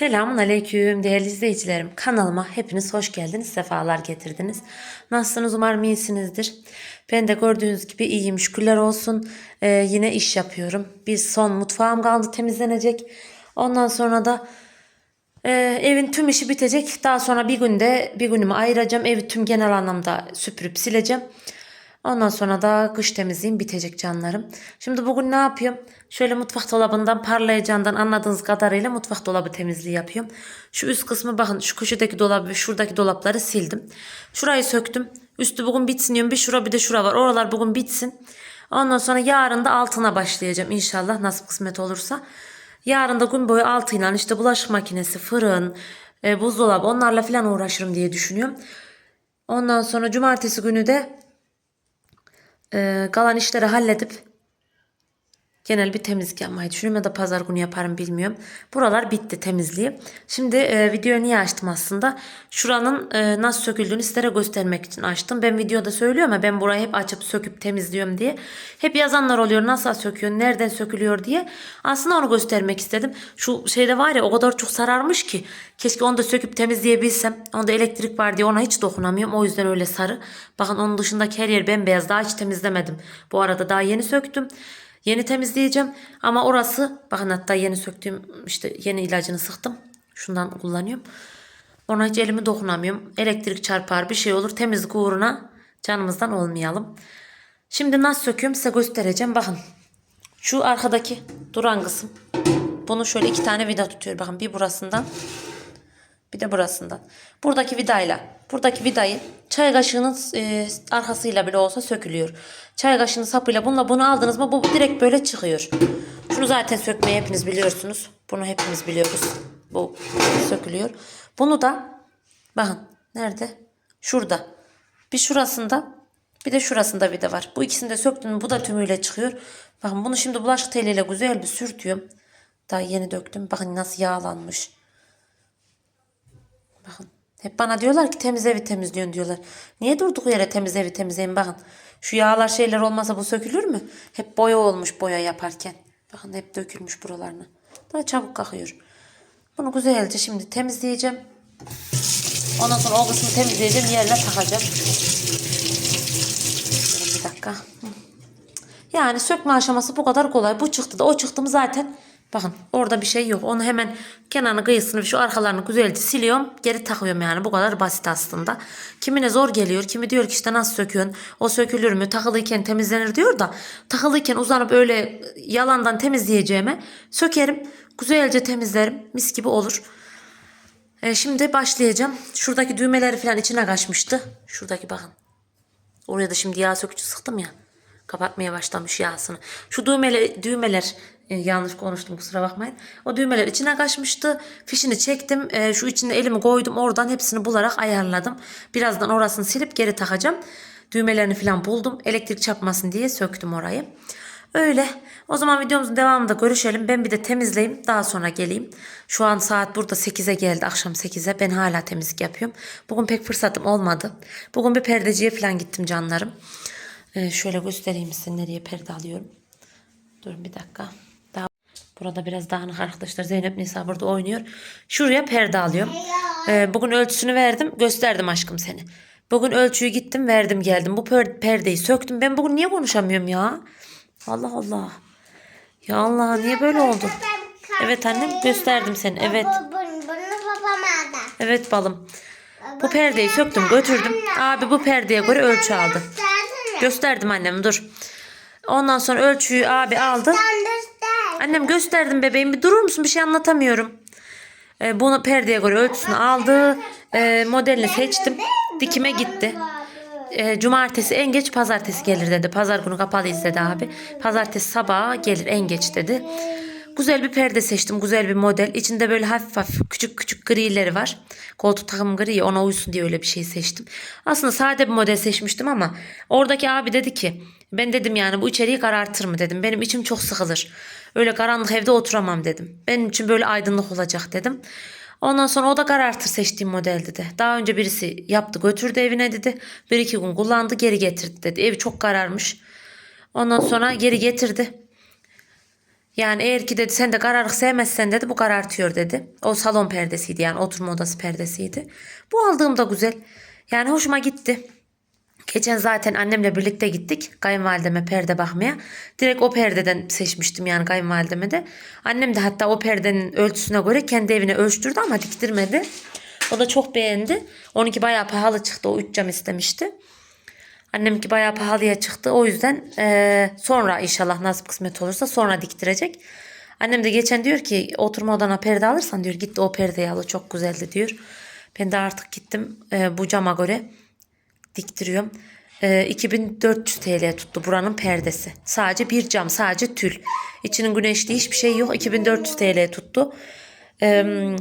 Selamun Aleyküm değerli izleyicilerim. Kanalıma hepiniz hoş geldiniz, sefalar getirdiniz. Nasılsınız umarım iyisinizdir. Ben de gördüğünüz gibi iyiyim şükürler olsun. Ee, yine iş yapıyorum. Bir son mutfağım kaldı temizlenecek. Ondan sonra da e, evin tüm işi bitecek. Daha sonra bir günde bir günümü ayıracağım. Evi tüm genel anlamda süpürüp sileceğim. Ondan sonra da kış temizliğim bitecek canlarım. Şimdi bugün ne yapıyorum? Şöyle mutfak dolabından parlayacağından anladığınız kadarıyla mutfak dolabı temizliği yapıyorum. Şu üst kısmı bakın şu köşedeki dolabı ve şuradaki dolapları sildim. Şurayı söktüm. Üstü bugün bitsin diyorum. Bir şura bir de şura var. Oralar bugün bitsin. Ondan sonra yarın da altına başlayacağım inşallah nasip kısmet olursa. Yarın da gün boyu altıyla işte bulaşık makinesi, fırın, e, buzdolabı onlarla falan uğraşırım diye düşünüyorum. Ondan sonra cumartesi günü de e, kalan işleri halledip genel bir temizlik yapmayı düşünüyorum ya da pazar günü yaparım bilmiyorum. Buralar bitti temizliği. Şimdi e, videoyu niye açtım aslında? Şuranın e, nasıl söküldüğünü sizlere göstermek için açtım. Ben videoda söylüyorum ya ben burayı hep açıp söküp temizliyorum diye. Hep yazanlar oluyor nasıl söküyor, nereden sökülüyor diye. Aslında onu göstermek istedim. Şu şeyde var ya o kadar çok sararmış ki. Keşke onu da söküp temizleyebilsem. Onda elektrik var diye ona hiç dokunamıyorum. O yüzden öyle sarı. Bakın onun dışındaki her yer bembeyaz. Daha hiç temizlemedim. Bu arada daha yeni söktüm. Yeni temizleyeceğim ama orası bakın hatta yeni söktüğüm işte yeni ilacını sıktım. Şundan kullanıyorum. Ona hiç elimi dokunamıyorum. Elektrik çarpar bir şey olur. Temizlik uğruna canımızdan olmayalım. Şimdi nasıl söküyorum size göstereceğim. Bakın şu arkadaki duran kısım. Bunu şöyle iki tane vida tutuyor. Bakın bir burasından bir de burasından. Buradaki vidayla, buradaki vidayı çay kaşığının e, arkasıyla bile olsa sökülüyor. Çay kaşığının sapıyla bununla bunu aldınız mı bu direkt böyle çıkıyor. Şunu zaten sökmeyi hepiniz biliyorsunuz. Bunu hepimiz biliyoruz. Bu sökülüyor. Bunu da bakın nerede? Şurada. Bir şurasında bir de şurasında vida var. Bu ikisini de söktüm bu da tümüyle çıkıyor. Bakın bunu şimdi bulaşık teliyle güzel bir sürtüyorum. Daha yeni döktüm. Bakın nasıl yağlanmış. Bakın. Hep bana diyorlar ki temiz evi temizliyorsun diyorlar. Niye durduk yere temiz evi temizleyin bakın. Şu yağlar şeyler olmasa bu sökülür mü? Hep boya olmuş boya yaparken. Bakın hep dökülmüş buralarına. Daha çabuk kalkıyor. Bunu güzelce şimdi temizleyeceğim. Ondan sonra o kısmı temizleyeceğim yerine takacağım. Bir dakika. Yani sökme aşaması bu kadar kolay. Bu çıktı da o çıktı mı zaten bakın orada bir şey yok. Onu hemen kenarını kıyısını şu arkalarını güzelce siliyorum. Geri takıyorum yani. Bu kadar basit aslında. Kimine zor geliyor. Kimi diyor ki işte nasıl söküyorsun? O sökülür mü? Takılıyken temizlenir diyor da takılıyken uzanıp öyle yalandan temizleyeceğime sökerim. Güzelce temizlerim. Mis gibi olur. E, şimdi başlayacağım. Şuradaki düğmeleri falan içine kaçmıştı. Şuradaki bakın. Oraya da şimdi yağ sökücü sıktım ya. Kapatmaya başlamış yağsını. Şu düğmeler, düğmeler e, yanlış konuştum kusura bakmayın. O düğmeler içine kaçmıştı. Fişini çektim. E, şu içine elimi koydum. Oradan hepsini bularak ayarladım. Birazdan orasını silip geri takacağım. Düğmelerini falan buldum. Elektrik çarpmasın diye söktüm orayı. Öyle. O zaman videomuzun devamında görüşelim. Ben bir de temizleyeyim. Daha sonra geleyim. Şu an saat burada 8'e geldi. Akşam 8'e. Ben hala temizlik yapıyorum. Bugün pek fırsatım olmadı. Bugün bir perdeciye falan gittim canlarım. Ee, şöyle göstereyim size nereye perde alıyorum. Durun bir dakika. Daha burada biraz dağınık arkadaşlar. Zeynep Nisa burada oynuyor. Şuraya perde alıyorum. Ee, bugün ölçüsünü verdim. Gösterdim aşkım seni. Bugün ölçüyü gittim verdim geldim. Bu per- perdeyi söktüm. Ben bugün niye konuşamıyorum ya? Allah Allah. Ya Allah niye böyle oldu? Evet annem gösterdim seni. Evet. Evet balım. Bu perdeyi söktüm götürdüm. Abi bu perdeye göre ölçü aldı. Gösterdim annem dur. Ondan sonra ölçüyü abi aldı. Annem gösterdim bebeğim bir durur musun bir şey anlatamıyorum. Ee, bunu perdeye göre ölçüsünü aldı. Ee, modelini seçtim. Dikime gitti. Ee, cumartesi en geç pazartesi gelir dedi. Pazar günü kapalıyız dedi abi. Pazartesi sabaha gelir en geç dedi. Güzel bir perde seçtim. Güzel bir model. İçinde böyle hafif hafif küçük küçük grileri var. Koltuk takım gri ona uysun diye öyle bir şey seçtim. Aslında sade bir model seçmiştim ama oradaki abi dedi ki ben dedim yani bu içeriği karartır mı dedim. Benim içim çok sıkılır. Öyle karanlık evde oturamam dedim. Benim için böyle aydınlık olacak dedim. Ondan sonra o da karartır seçtiğim model dedi. Daha önce birisi yaptı götürdü evine dedi. Bir iki gün kullandı geri getirdi dedi. Evi çok kararmış. Ondan sonra geri getirdi. Yani eğer ki dedi sen de kararık sevmezsen dedi bu karartıyor dedi. O salon perdesiydi yani oturma odası perdesiydi. Bu aldığımda güzel. Yani hoşuma gitti. Geçen zaten annemle birlikte gittik kayınvalideme perde bakmaya. Direkt o perdeden seçmiştim yani kayınvalideme de. Annem de hatta o perdenin ölçüsüne göre kendi evine ölçtürdü ama diktirmedi. O da çok beğendi. Onunki bayağı pahalı çıktı. O 3 cam istemişti. Annemki bayağı pahalıya çıktı. O yüzden eee, sonra inşallah nasip kısmet olursa sonra diktirecek. Annem de geçen diyor ki oturma odana perde alırsan diyor git de o perdeyi al çok güzeldi diyor. Ben de artık gittim eee, bu cama göre diktiriyorum. Eee, 2400 TL tuttu buranın perdesi. Sadece bir cam sadece tül. İçinin güneşli hiçbir şey yok. 2400 TL tuttu. Eee,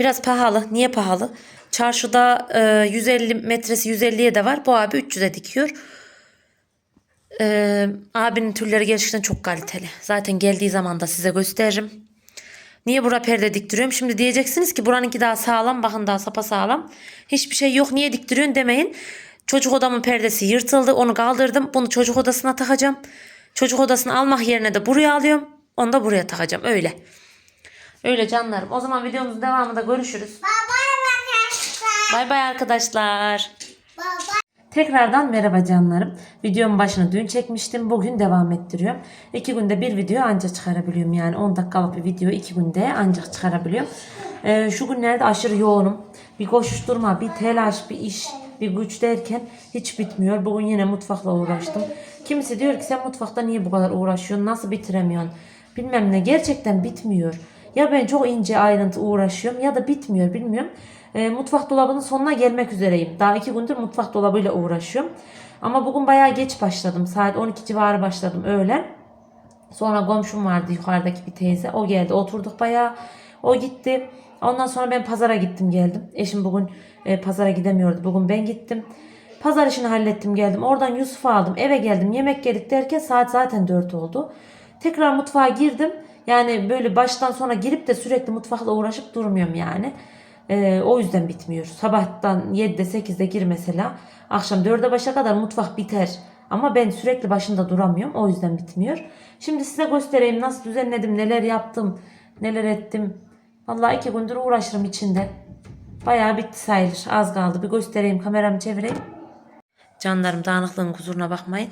biraz pahalı. Niye pahalı? Çarşıda eee, 150 metresi 150'ye de var. Bu abi 300'e dikiyor. Eee, abinin tülleri gerçekten çok kaliteli. Zaten geldiği zaman da size gösteririm. Niye bura perde diktiriyorum? Şimdi diyeceksiniz ki buranınki daha sağlam. Bakın daha sapa sağlam. Hiçbir şey yok. Niye diktiriyorsun demeyin. Çocuk odamın perdesi yırtıldı. Onu kaldırdım. Bunu çocuk odasına takacağım. Çocuk odasını almak yerine de buraya alıyorum. Onu da buraya takacağım. Öyle. Öyle canlarım. O zaman videomuzun devamında görüşürüz. Arkadaşlar. Bay bay arkadaşlar. Baba. Tekrardan merhaba canlarım. Videomun başını dün çekmiştim. Bugün devam ettiriyorum. İki günde bir video ancak çıkarabiliyorum. Yani 10 dakikalık bir video iki günde ancak çıkarabiliyorum. Ee, şu günlerde aşırı yoğunum. Bir koşuşturma, bir telaş, bir iş, bir güç derken hiç bitmiyor. Bugün yine mutfakla uğraştım. Kimisi diyor ki sen mutfakta niye bu kadar uğraşıyorsun? Nasıl bitiremiyorsun? Bilmem ne. Gerçekten bitmiyor. Ya ben çok ince ayrıntı uğraşıyorum ya da bitmiyor bilmiyorum. E, mutfak dolabının sonuna gelmek üzereyim. Daha iki gündür mutfak dolabıyla uğraşıyorum. Ama bugün bayağı geç başladım. Saat 12 civarı başladım öğlen. Sonra komşum vardı yukarıdaki bir teyze. O geldi oturduk bayağı. O gitti. Ondan sonra ben pazara gittim geldim. Eşim bugün e, pazara gidemiyordu. Bugün ben gittim. Pazar işini hallettim geldim. Oradan Yusuf'u aldım. Eve geldim. Yemek yedik derken saat zaten 4 oldu. Tekrar mutfağa girdim. Yani böyle baştan sona girip de sürekli mutfakla uğraşıp durmuyorum yani. Ee, o yüzden bitmiyor. Sabahtan 7'de 8'de gir mesela. Akşam 4'e başa kadar mutfak biter. Ama ben sürekli başında duramıyorum. O yüzden bitmiyor. Şimdi size göstereyim nasıl düzenledim, neler yaptım, neler ettim. Vallahi iki gündür uğraşırım içinde. Bayağı bitti sayılır. Az kaldı. Bir göstereyim. Kameramı çevireyim. Canlarım dağınıklığın kusuruna bakmayın.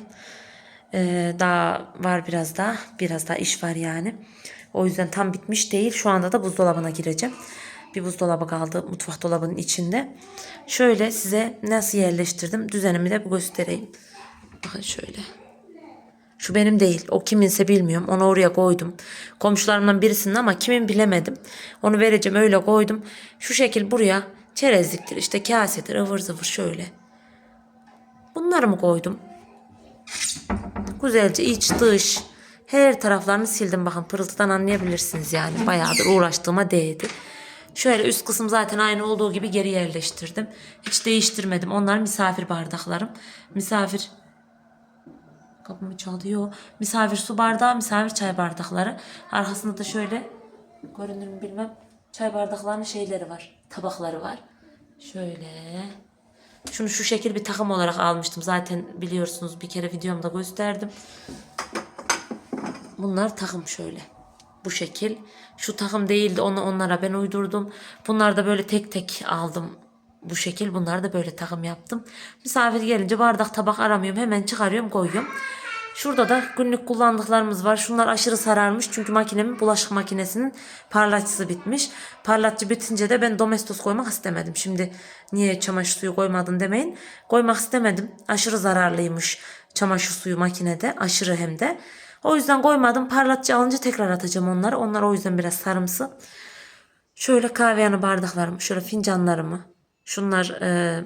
Ee, daha var biraz daha. Biraz daha iş var yani. O yüzden tam bitmiş değil. Şu anda da buzdolabına gireceğim. Bir buzdolabı kaldı mutfak dolabının içinde. Şöyle size nasıl yerleştirdim. Düzenimi de göstereyim. Bakın şöyle. Şu benim değil. O kiminse bilmiyorum. Onu oraya koydum. Komşularımdan birisinin ama kimin bilemedim. Onu vereceğim öyle koydum. Şu şekil buraya çerezliktir işte kasedir ıvır zıvır şöyle. Bunları mı koydum? Güzelce iç dış her taraflarını sildim bakın pırıltıdan anlayabilirsiniz yani bayağıdır uğraştığıma değdi. Şöyle üst kısım zaten aynı olduğu gibi geri yerleştirdim. Hiç değiştirmedim. Onlar misafir bardaklarım. Misafir kapımı çalıyor. Misafir su bardağı, misafir çay bardakları. Arkasında da şöyle görünür mü bilmem. Çay bardaklarının şeyleri var. Tabakları var. Şöyle. Şunu şu şekil bir takım olarak almıştım. Zaten biliyorsunuz bir kere videomda gösterdim. Bunlar takım şöyle. Bu şekil. Şu takım değildi. Onu onlara ben uydurdum. Bunlar da böyle tek tek aldım. Bu şekil. Bunları da böyle takım yaptım. Misafir gelince bardak tabak aramıyorum. Hemen çıkarıyorum koyuyorum. Şurada da günlük kullandıklarımız var. Şunlar aşırı sararmış. Çünkü makinemin bulaşık makinesinin parlatıcısı bitmiş. Parlatıcı bitince de ben domestos koymak istemedim. Şimdi niye çamaşır suyu koymadın demeyin. Koymak istemedim. Aşırı zararlıymış çamaşır suyu makinede. Aşırı hem de. O yüzden koymadım. Parlatıcı alınca tekrar atacağım onları. Onlar o yüzden biraz sarımsı. Şöyle kahve yanı bardaklarım. Şöyle fincanlarımı. Şunlar e,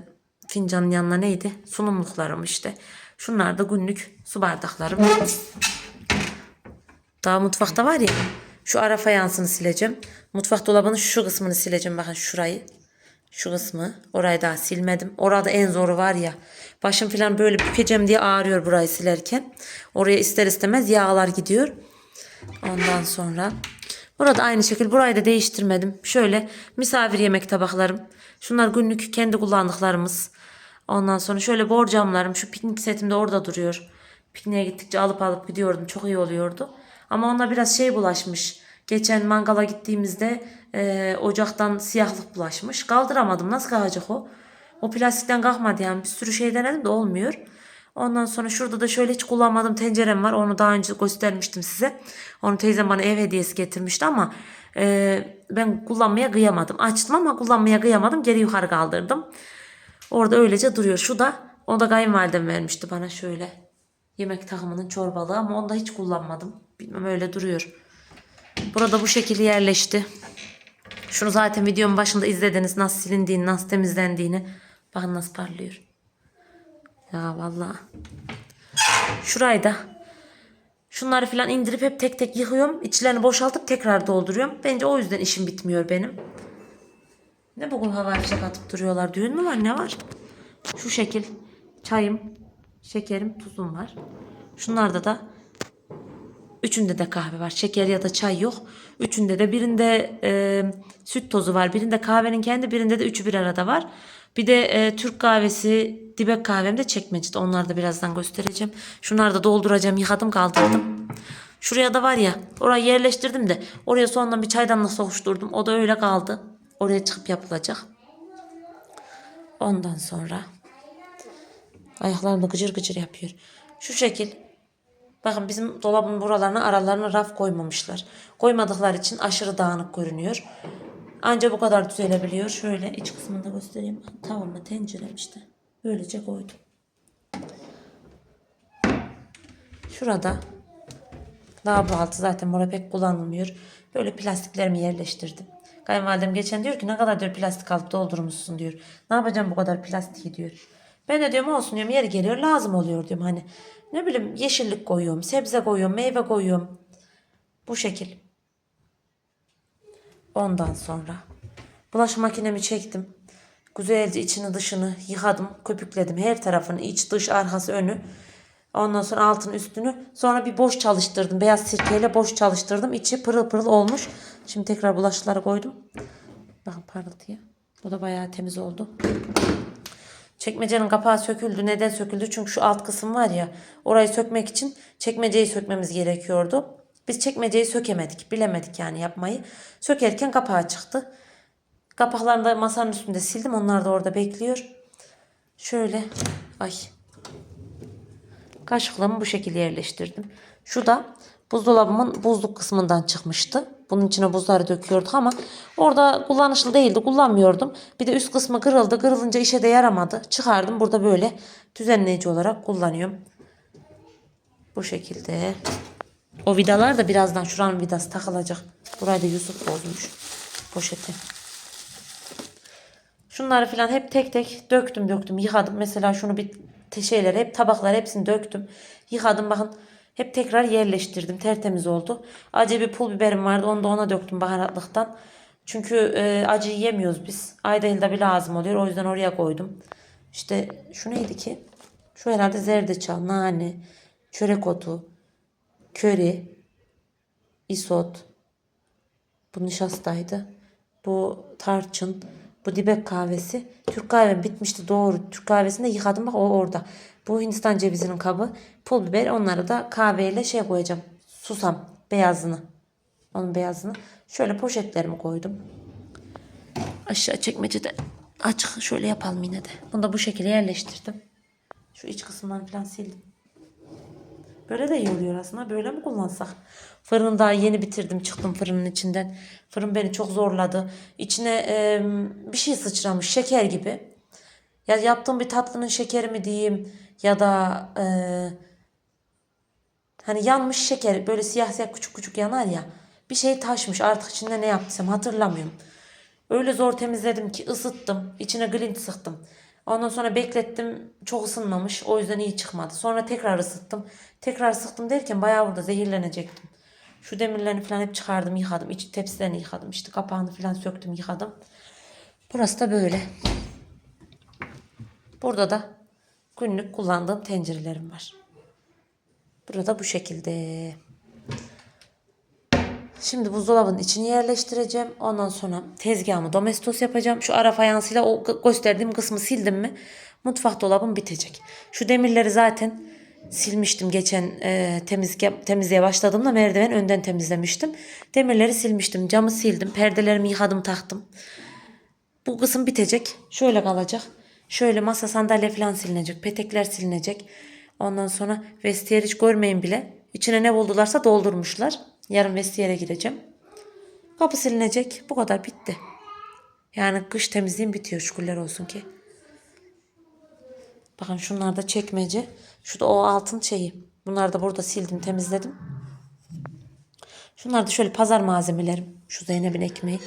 fincanın yanına neydi? Sunumluklarım işte. Şunlar da günlük su bardaklarım. Daha mutfakta var ya. Şu ara fayansını sileceğim. Mutfak dolabının şu kısmını sileceğim. Bakın şurayı. Şu kısmı. Orayı daha silmedim. Orada en zoru var ya. Başım falan böyle bükeceğim diye ağrıyor burayı silerken. Oraya ister istemez yağlar gidiyor. Ondan sonra. Burada aynı şekilde burayı da değiştirmedim. Şöyle misafir yemek tabaklarım. Şunlar günlük kendi kullandıklarımız. Ondan sonra şöyle borcamlarım. Şu piknik setim de orada duruyor. Pikniğe gittikçe alıp alıp gidiyordum. Çok iyi oluyordu. Ama ona biraz şey bulaşmış. Geçen mangala gittiğimizde e, ocaktan siyahlık bulaşmış. Kaldıramadım. Nasıl kalkacak o? O plastikten kalkmadı yani. Bir sürü şey denedim de olmuyor. Ondan sonra şurada da şöyle hiç kullanmadığım tencerem var. Onu daha önce göstermiştim size. Onu teyzem bana ev hediyesi getirmişti ama e, ben kullanmaya kıyamadım. Açtım ama kullanmaya kıyamadım. Geri yukarı kaldırdım. Orada öylece duruyor. Şu da o da kayınvalidem vermişti bana şöyle. Yemek takımının çorbalığı ama onu da hiç kullanmadım. Bilmem öyle duruyor. Burada bu şekilde yerleşti. Şunu zaten videonun başında izlediniz. Nasıl silindiğini, nasıl temizlendiğini. Bakın nasıl parlıyor. Ya vallahi. Şurayı da şunları falan indirip hep tek tek yıkıyorum. İçlerini boşaltıp tekrar dolduruyorum. Bence o yüzden işim bitmiyor benim. Ne bugün hava fişek atıp duruyorlar. Düğün mü var ne var? Şu şekil çayım, şekerim, tuzum var. Şunlarda da Üçünde de kahve var. Şeker ya da çay yok. Üçünde de birinde e, süt tozu var. Birinde kahvenin kendi birinde de üçü bir arada var. Bir de e, Türk kahvesi dibek kahvem de çekmecede. Onları da birazdan göstereceğim. Şunları da dolduracağım. Yıkadım kaldırdım. Şuraya da var ya orayı yerleştirdim de oraya sonradan bir çaydanlık sokuşturdum. O da öyle kaldı. Oraya çıkıp yapılacak. Ondan sonra ayaklarımı gıcır gıcır yapıyor. Şu şekil Bakın bizim dolabın buralarına aralarına raf koymamışlar. Koymadıkları için aşırı dağınık görünüyor. Anca bu kadar düzelebiliyor. Şöyle iç kısmını da göstereyim. Tavamla tencerem işte. Böylece koydum. Şurada lavabo altı zaten burada pek kullanılmıyor. Böyle plastiklerimi yerleştirdim. Kayınvalidem geçen diyor ki ne kadar diyor plastik alıp doldurmuşsun diyor. Ne yapacağım bu kadar plastiği diyor. Ben de diyorum olsun diyorum yeri geliyor lazım oluyor diyorum hani. Ne bileyim yeşillik koyuyorum, sebze koyuyorum, meyve koyuyorum. Bu şekil. Ondan sonra bulaşık makinemi çektim. Güzelce içini dışını yıkadım, köpükledim. Her tarafını iç, dış, arkası, önü. Ondan sonra altını üstünü. Sonra bir boş çalıştırdım. Beyaz sirkeyle boş çalıştırdım. İçi pırıl pırıl olmuş. Şimdi tekrar bulaşıkları koydum. Bakın parıltıya. Bu da bayağı temiz oldu. Çekmecenin kapağı söküldü. Neden söküldü? Çünkü şu alt kısım var ya. Orayı sökmek için çekmeceyi sökmemiz gerekiyordu. Biz çekmeceyi sökemedik. Bilemedik yani yapmayı. Sökerken kapağı çıktı. Kapaklarını da masanın üstünde sildim. Onlar da orada bekliyor. Şöyle. Ay. Kaşıklarımı bu şekilde yerleştirdim. Şu da buzdolabımın buzluk kısmından çıkmıştı. Bunun içine buzları döküyorduk ama orada kullanışlı değildi. Kullanmıyordum. Bir de üst kısmı kırıldı. Kırılınca işe de yaramadı. Çıkardım. Burada böyle düzenleyici olarak kullanıyorum. Bu şekilde. O vidalar da birazdan şuranın vidası takılacak. Burayı da Yusuf bozmuş. Poşeti. Şunları falan hep tek tek döktüm döktüm yıkadım. Mesela şunu bir şeyleri hep tabaklar hepsini döktüm. Yıkadım bakın. Hep tekrar yerleştirdim. Tertemiz oldu. Acı bir pul biberim vardı. Onu da ona döktüm baharatlıktan. Çünkü e, acı yemiyoruz biz. Ayda yılda bir lazım oluyor. O yüzden oraya koydum. İşte şu neydi ki? Şu herhalde zerdeçal, nane, çörek otu, köri, isot, bu nişastaydı. Bu tarçın. Bu dibek kahvesi. Türk kahvem bitmişti doğru. Türk kahvesini de yıkadım bak o orada. Bu Hindistan cevizinin kabı. Pul biber. Onları da kahveyle şey koyacağım. Susam. Beyazını. Onun beyazını. Şöyle poşetlerimi koydum. Aşağı çekmecede açık. Şöyle yapalım yine de. Bunu da bu şekilde yerleştirdim. Şu iç kısımlarını falan sildim. Böyle de iyi oluyor aslında. Böyle mi kullansak? Fırını yeni bitirdim. Çıktım fırının içinden. Fırın beni çok zorladı. İçine e, bir şey sıçramış. Şeker gibi. Ya yaptığım bir tatlının şekeri mi diyeyim ya da e, hani yanmış şeker böyle siyah siyah küçük küçük yanar ya. Bir şey taşmış artık içinde ne yaptıysam hatırlamıyorum. Öyle zor temizledim ki ısıttım. İçine glint sıktım. Ondan sonra beklettim. Çok ısınmamış. O yüzden iyi çıkmadı. Sonra tekrar ısıttım. Tekrar sıktım derken bayağı burada zehirlenecektim. Şu demirlerini falan hep çıkardım yıkadım. İç tepsilerini yıkadım. İşte kapağını falan söktüm yıkadım. Burası da böyle. Burada da günlük kullandığım tencerelerim var. Burada bu şekilde. Şimdi buzdolabının içini yerleştireceğim. Ondan sonra tezgahımı domestos yapacağım. Şu ara fayansıyla o gö- gösterdiğim kısmı sildim mi mutfak dolabım bitecek. Şu demirleri zaten silmiştim geçen e, temizliğe, temizliğe başladığımda merdiven önden temizlemiştim. Demirleri silmiştim. Camı sildim. Perdelerimi yıkadım taktım. Bu kısım bitecek. Şöyle kalacak. Şöyle masa sandalye falan silinecek. Petekler silinecek. Ondan sonra vestiyer hiç görmeyin bile. İçine ne buldularsa doldurmuşlar. Yarın vestiyere gireceğim. Kapı silinecek. Bu kadar bitti. Yani kış temizliğim bitiyor şükürler olsun ki. Bakın şunlar da çekmece. Şu da o altın şeyi. Bunları da burada sildim temizledim. Şunlar da şöyle pazar malzemelerim. Şu Zeynep'in ekmeği.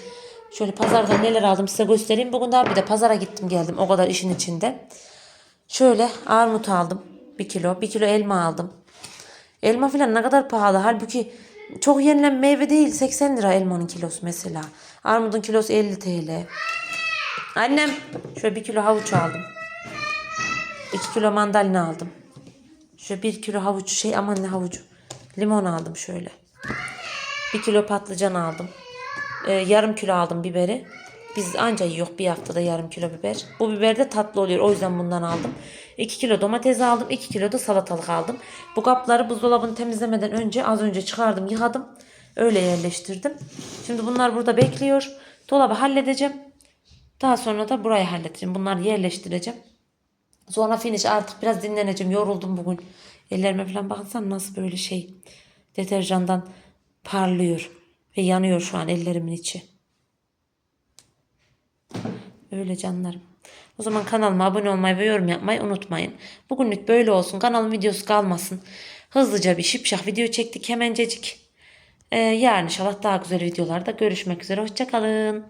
Şöyle pazarda neler aldım size göstereyim. Bugün daha bir de pazara gittim geldim. O kadar işin içinde. Şöyle armut aldım. Bir kilo. Bir kilo elma aldım. Elma falan ne kadar pahalı. Halbuki çok yenilen meyve değil. 80 lira elmanın kilosu mesela. Armudun kilosu 50 TL. Annem şöyle bir kilo havuç aldım. 2 kilo mandalina aldım. Şöyle 1 kilo havuç şey aman ne havucu. Limon aldım şöyle. 1 kilo patlıcan aldım. Ee, yarım kilo aldım biberi. Biz anca yiyor bir haftada yarım kilo biber. Bu biber de tatlı oluyor. O yüzden bundan aldım. 2 kilo domates aldım. 2 kilo da salatalık aldım. Bu kapları buzdolabını temizlemeden önce az önce çıkardım yıkadım. Öyle yerleştirdim. Şimdi bunlar burada bekliyor. Dolabı halledeceğim. Daha sonra da burayı halledeceğim. Bunları yerleştireceğim. Sonra finish artık biraz dinleneceğim. Yoruldum bugün. Ellerime falan baksan nasıl böyle şey deterjandan parlıyor ve yanıyor şu an ellerimin içi. Öyle canlarım. O zaman kanalıma abone olmayı ve yorum yapmayı unutmayın. Bugünlük böyle olsun. Kanalın videosu kalmasın. Hızlıca bir şipşak video çektik hemencecik. Ee, yarın inşallah daha güzel videolarda görüşmek üzere. Hoşçakalın.